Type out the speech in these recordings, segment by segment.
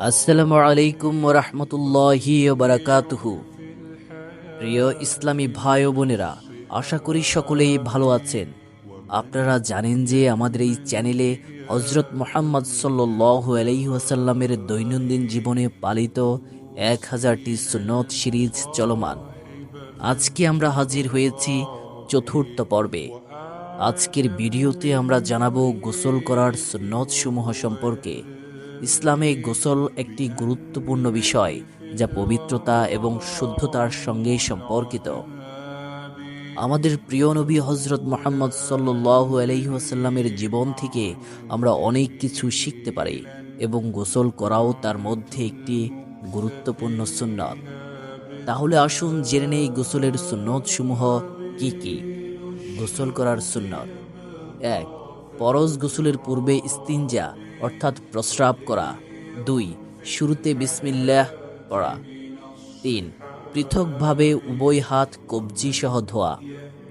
আসসালামু আলাইকুম রহমতুল্লাহি বারাকাতুহু। প্রিয় ইসলামী ভাই ও বোনেরা, আশা করি সকলেই ভালো আছেন। আপনারা জানেন যে আমাদের এই চ্যানেলে হজরত মোহাম্মদ সাল্লাহ আলহিহাসাল্লামের দৈনন্দিন জীবনে পালিত এক হাজারটি সুন্নত সিরিজ চলমান। আজকে আমরা হাজির হয়েছি চতুর্থ পর্বে। আজকের ভিডিওতে আমরা জানাব গোসল করার সুন্নত সমূহ সম্পর্কে। ইসলামে গোসল একটি গুরুত্বপূর্ণ বিষয়, যা পবিত্রতা এবং শুদ্ধতার সঙ্গে সম্পর্কিত। আমাদের প্রিয় নবী হজরত মোহাম্মদ সাল্লাহ আলহিহাসাল্লামের জীবন থেকে আমরা অনেক কিছু শিখতে পারি এবং গোসল করাও তার মধ্যে একটি গুরুত্বপূর্ণ সুন্নত। তাহলে আসুন জেনে নেই গোসলের সুন্নত সমূহ কি কি। গোসল করার সুন্নত। এক পরজ গোসলের পূর্বে ইস্তিনজা, অর্থাৎ প্রস্রাব করা। দুই, শুরুতে বিসমিল্লাহ পড়া। তিন, পৃথকভাবে উভয় হাত কবজি সহ ধোয়া।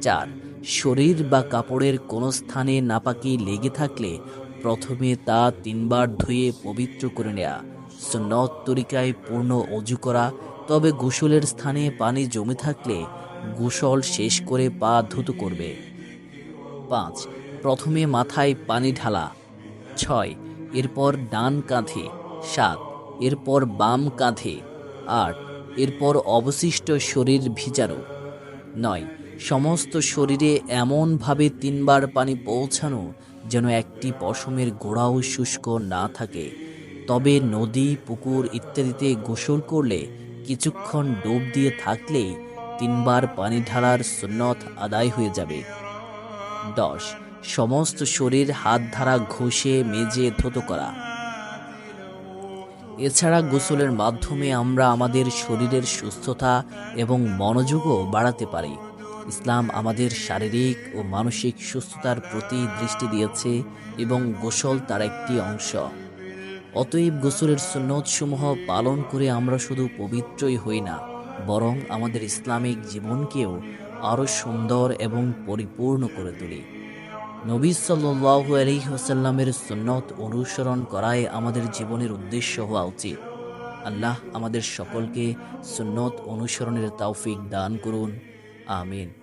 চার, শরীর বা কাপড়ের কোনো স্থানে নাপাকি লেগে থাকলে প্রথমে তা তিনবার ধুয়ে পবিত্র করে নেয়া। সুন্নত তরিকায় পূর্ণ অজু করা। তবে গোসলের স্থানে পানি জমে থাকলে গোসল শেষ করে পা ধুত করবে। পাঁচ, প্রথমে মাথায় পানি ঢালা। ছয়, এরপর ডান কাঁধে। সাত, এরপর বাম কাঁধে। আট, এরপর অবশিষ্ট শরীর ভিজানো। নয়, সমস্ত শরীরে এমনভাবে তিনবার পানি পৌঁছানো যেন একটি পশমের গোড়াও শুষ্ক না থাকে। তবে নদী, পুকুর ইত্যাদিতে গোসল করলে কিছুক্ষণ ডুব দিয়ে থাকলেই তিনবার পানি ঢালার সুন্নত আদায় হয়ে যাবে। দশ, সমস্ত শরীর হাত ধারা ঘষে মেজে ধুতো করা। এছাড়া গোসলের মাধ্যমে আমরা আমাদের শরীরের সুস্থতা এবং মনোযোগও বাড়াতে পারি। ইসলাম আমাদের শারীরিক ও মানসিক সুস্থতার প্রতি দৃষ্টি দিয়েছে এবং গোসল তার একটি অংশ। অতএব গোসলের সুন্নতসমূহ পালন করে আমরা শুধু পবিত্রই হই না। বরং আমাদের ইসলামিক জীবনকেও আরও সুন্দর এবং পরিপূর্ণ করে তুলি। নবী সাল্লাহ আলহিহসাল্লামের সুন্নত অনুসরণ করাই আমাদের জীবনের উদ্দেশ্য হওয়া উচিত। আল্লাহ আমাদের সকলকে সুন্নত অনুসরণের তৌফিক দান করুন। আমিন।